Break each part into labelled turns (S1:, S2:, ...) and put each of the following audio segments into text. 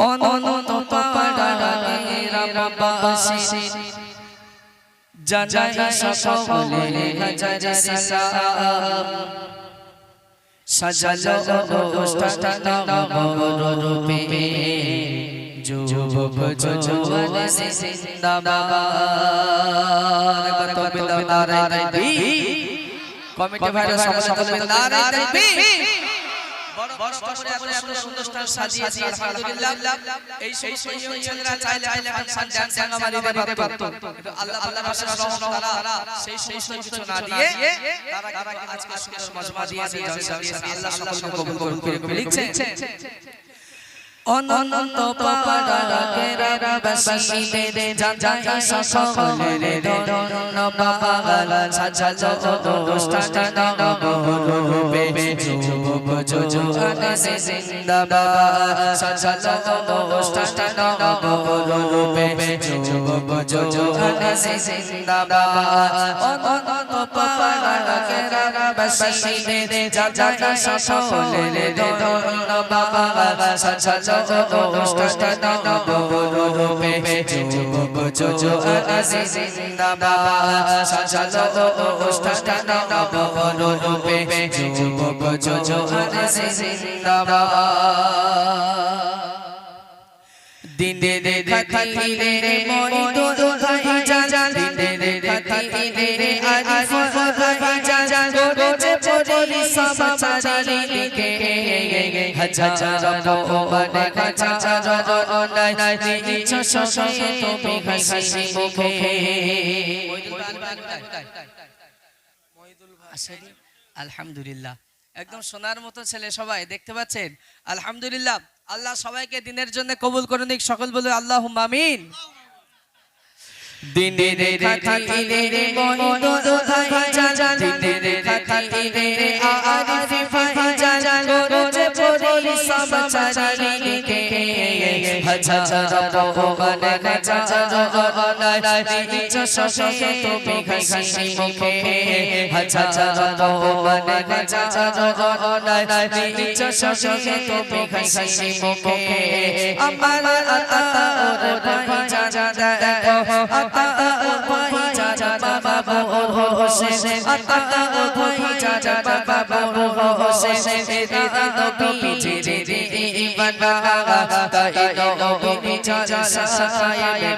S1: অনন্ত পাড়ার রামবাসী জানাই সকলে হাজার সালাম সাজালো কমিটি সকলে বড় করে এত সুন্দর সুন্দর স্টার সাজিয়েছি আলহামদুলিল্লাহ। এই সেই সেই ছেলেরা চাইলে চাইলে দিতে পারতো কিন্তু আল্লাহ আল্লাহ পাশে রহমত তারা সেই সমস্ত কিছু না দিয়ে তারা আজকে সুন্দর মজমা দিয়েছে আল্লাহ আল্লাহ সকল কবুল করে লিখছে অনন্ত পাড়ার বাসিতে যাই সকলে ধন্যবাদ সাজালো অনুষ্ঠান নবরূপে যুবক যুবক জিন্দাবাদ সাজালো অনুষ্ঠান নবরূপে যুবক তো ভাই জান ভাই জান সব? আলহামদুলিল্লাহ একদম সোনার মতো ছেলে সবাই, দেখতে পাচ্ছেন আলহামদুলিল্লাহ আল্লাহ সবাইকে দিনের জন্য কবুল করে নিক। সকল বলে আল্লাহ মামিন দিনে রে খাইলে রে মহিদ ভাই জান দিনে রে খাইলে রে আরিফ ভাই জান গোছে পরি সব চারিদিকে আমার আতা ওর ভাই জান দেখো আতা ওর ভাই জান বাবা ওর হোসেন আতা ওর ভাই জান বাবা ওর হোসেন এরা নবী জি জি ইমান তাই নবী চাচা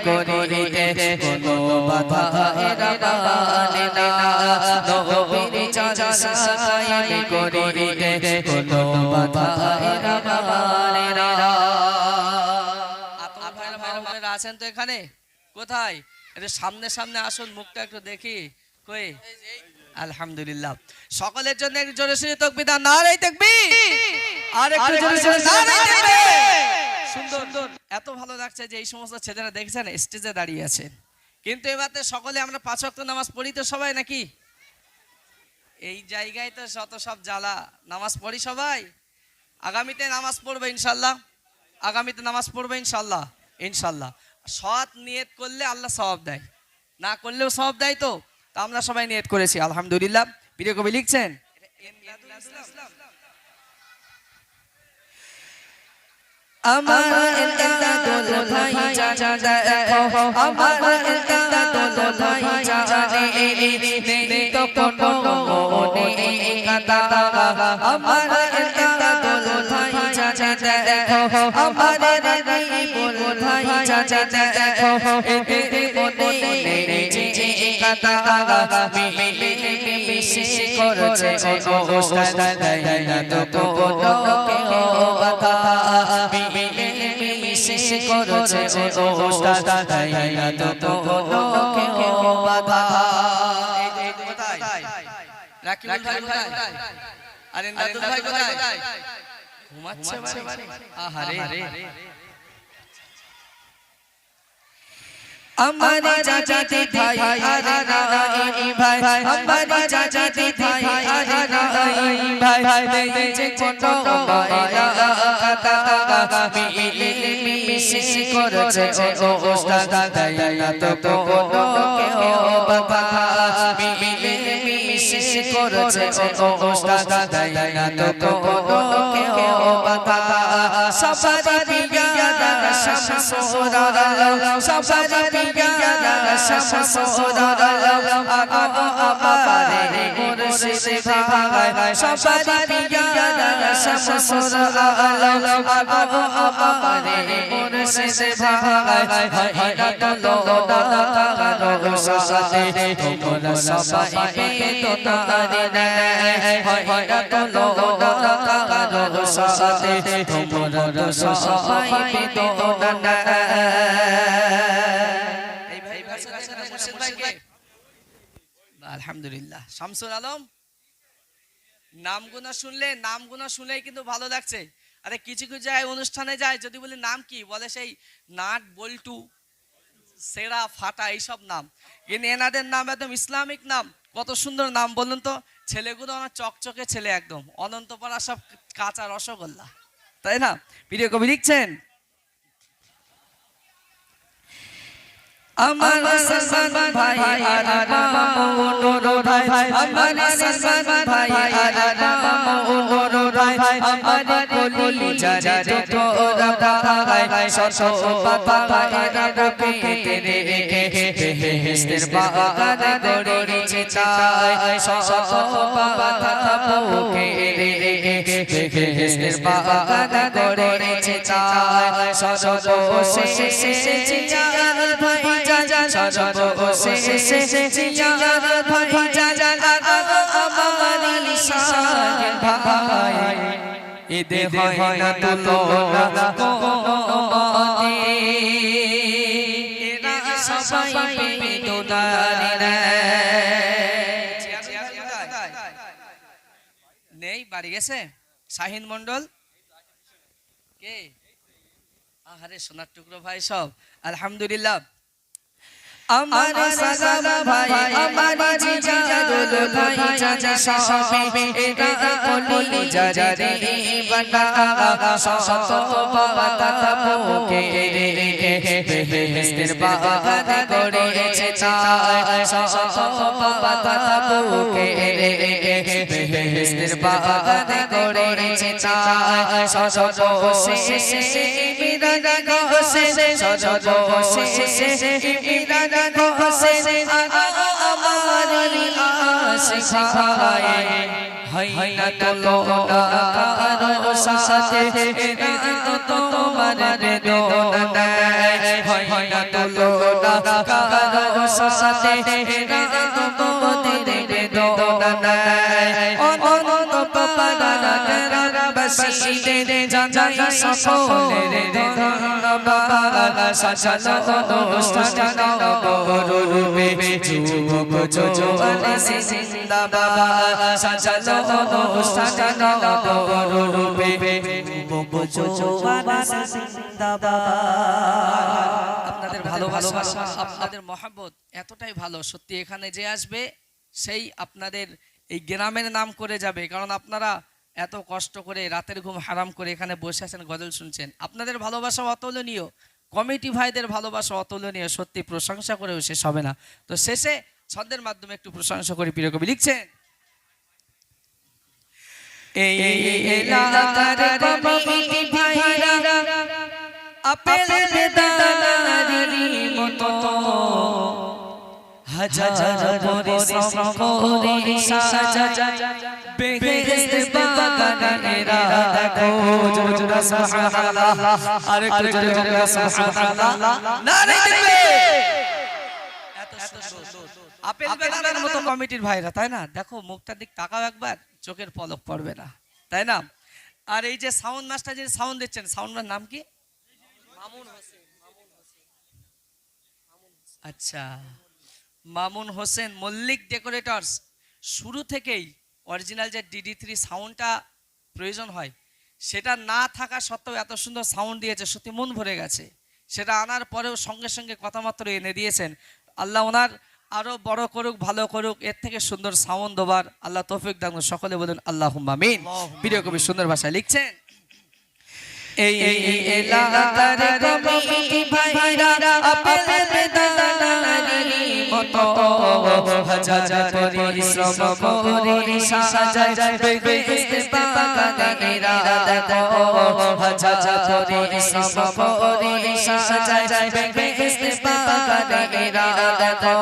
S1: করিতে কোনো বাধা এরা না নবী চাচা করিতে কোনো বাধা এরা না আপনার ভাইরা ভাইরা ভাইরা আছেন তো এখানে কোথায় সামনে সামনে আসুন মুখটা একটু দেখি কই আলহামদুলিল্লাহ। সকলের জন্য একটু জোরে সোরে তকবির। নারাই তাকবীর। আর একটু জোরে সোরে নারাই তাকবীর। সুন্দর। এত ভালো লাগছে যে এই সমস্ত ছেলেরা দেখছেন স্টেজে দাঁড়িয়ে আছেন কিন্তু এবারে সকলে আমরা নামাজ পড়ি তো সবাই নাকি? এই জায়গায় তো শত সব জ্বালা। নামাজ পড়ি সবাই? আগামীতে নামাজ পড়বে ইনশাল্লাহ। আগামীতে নামাজ পড়বে ইনশাল্লাহ। ইনশাল্লাহ। সৎ নিয়ত করলে আল্লাহ সওয়াব দেয়। না করলেও সওয়াব দেয় তো। তা আমরা সবাই নিয়ত করেছি, আলহামদুলিল্লাহ। প্রিয় কবি লিখছেন আমার এন্দাদুল ভাই জানা দেখো আমার এন্দাদুল ভাই জানে নে তো কোনো মনে কাদা আমার এন্দাদুল ভাই জানা দেখো আমার রাইবুল ভাই জানা দেখো এতে মনে যে কাদা মিলে মিশে করছে ও ওস্তাদ না তো কোনো কেউ বাতা মিলে মিশে করছে। ও ওস্তাদ না তো কোনো কেউ বাতা রাকিবুল ভাই কোথায়? আরে নাদুল ভাই কোথায়? ঘুমাচ্ছে আহারে। हमारे चाचा भाई अरे राई भाई हमारे चाचा भाई अरे राई भाई तेरे कोनो माया कता मिले मिशे করছে ও ওস্তাদ দয়া তো কোনো কেউ বাবা মিলে মিশে করছে ও ওস্তাদ দয়া তো কোনো কেউ বাবা সবারি পিয়া শামসুরা সবারি পিয়া শামসুরা আগো আমারে মুর্শিদ ভাই সবারি পিয়া শামসুরা আগো আমারে মুর্শিদ ভাই হায়রাত লোনা কারও সাথে তোমরা সবাই বেদনারি নেয় হায়রাত লোনা কারও আলহামদুলিল্লাহ। শামসুল আলম, নামগুনা শুনলে, নামগুনা শুনলেই কিন্তু ভালো লাগছে। আরে, কিছু কিছু জায়গায় অনুষ্ঠানে যায়, যদি বলি নাম কি? বলে সেই নাট, বল্টু। সেরা, ফাটা এইসব নাম। কিন্তু এনাদের নাম একদম ইসলামিক নাম। কত সুন্দর নাম, বলুন তো। ছেলেগুলো আমার চকচকে ছেলে একদম। অনন্তপাড়া সব কাঁচা রসগোল্লা। তাই না? প্রিয় কবি লিখছেন? আমার ভাই আর মামুনুর ভাই আমার ভাই কলি যারে তোরা ভাই শত পাতা ভাই তেরে বেহেশতের বাগান গড়েছে চাই শত পাতা বুকে রে বেহেশতের বাগান গড়েছে চাই শত সে সে চিয়ার ভাই এদে হয় না তুলনা এরা সবাই বেদনারি নেই বাড়ি গেছে শাহিন মন্ডল কে আহারে সোনার টুকরো ভাই সব আলহামদুলিল্লাহ আমার সালাম ভাই আমার জিজারুল ভাই চাচা সবে এরা কলি জারে বানা শত পাতা বুকে রে বেহেশতের বাগান গড়েছে চাই শত পাতা বুকে রে বেহেশতের বাগান গড়েছে চাই শত সে সে মিরা গো সে শত সে সে মিরা সে আমারি আশিকায় হয় না তো কারও সাথে তো তোমার বেদনা হয় না তো কারও সাথে তো তোমাদের বেদনা অনন্ত আপনাদের ভালোবাসা, আপনাদের মহাব্বত এতটাই ভালো, সত্যি এখানে যে আসবে, সেই আপনাদের এই গ্রামের নাম করে যাবে। কারণ আপনারা এত কষ্ট করে রাতের ঘুম হারাম করে এখানে বসে আছেন, গজল শুনছেন। আপনাদের ভালোবাসা অতুলনীয়। কমিটি ভাইদের ভালোবাসা অতুলনীয়, সত্যি প্রশংসা করেও শেষ হবে না। তো শেষে ছন্দের মাধ্যমে একটু প্রশংসা করে প্রিয় কবি, লিখছেন? আপেল মতো। হাজার পরিশ্রম করে সাজা বেহেশত বাগানেরা দেখো জোরে জোরে সুবহানাল্লাহ আর জোরে জোরে সুবহানাল্লাহ নারে দেখবে এত সুন্দর। আপেল বেদানার মতো কমিটির ভাইরা তাই না? দেখো মুখটার দিক তাকাও একবার চোখের পলক পড়বে না। তাই না? আর এই যে সাউন্ড মাস্টার যে সাউন্ড দিচ্ছেন সাউন্ডের নাম কি? আচ্ছা। মামুন হোসেন মল্লিক ডেকোরেটরস। শুরু থেকেই অরিজিনাল যে ডিডি থ্রি সাউন্ডটা প্রয়োজন হয় সেটা না থাকা সত্ত্বেও এত সুন্দর সাউন্ড দিয়েছে সত্যি মন ভরে গেছে। সেটা আনার পরেও সঙ্গে সঙ্গে কথামাত্র এনে দিয়েছেন। আল্লাহ ওনার আরও বড় করুক ভালো করুক এর থেকে সুন্দর সাউন্ড দেবার আল্লাহ তৌফিক দান সকলে বলুন আল্লাহ মিন প্রিয় কবি সুন্দর ভাষায় লিখছেন এই এই এলাকার ভাইরা মতো হাজার পরিশ্রম করে সাজায় বেহেশতে বাগানেরা দেখো হাজার পরিশ্রম করে সাজায় বেহেশতে বাগানেরা দেখো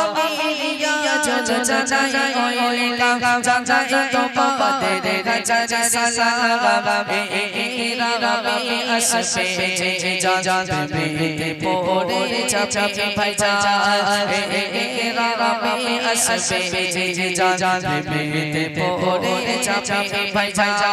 S1: আমি ইয়া জল জানাই ওইলাম জানাই তোমাদের রাজা সালাম এ রামে আসবে জানবে পড়ে চাপে ভাই যা এ রামে আসবে জানবে পড়ে চাপে ভাই যা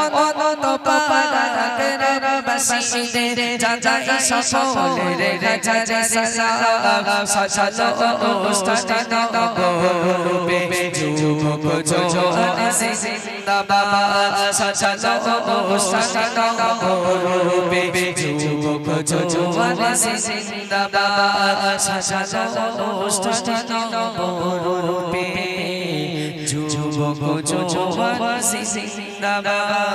S1: অনন্ত পাপারা কেরার বাসিদের জাজাই সকলের রাজা সালাম সাজালো ওস্তাদ নগরবে যুবক জোয়ান জিন্দাবাদ সাজালো ওস্তাদ নগরবে যুবক জোয়ান জিন্দাবাদ সাজালো ওস্তাদ নগরবে যুবক জোয়ান জিন্দাবাদ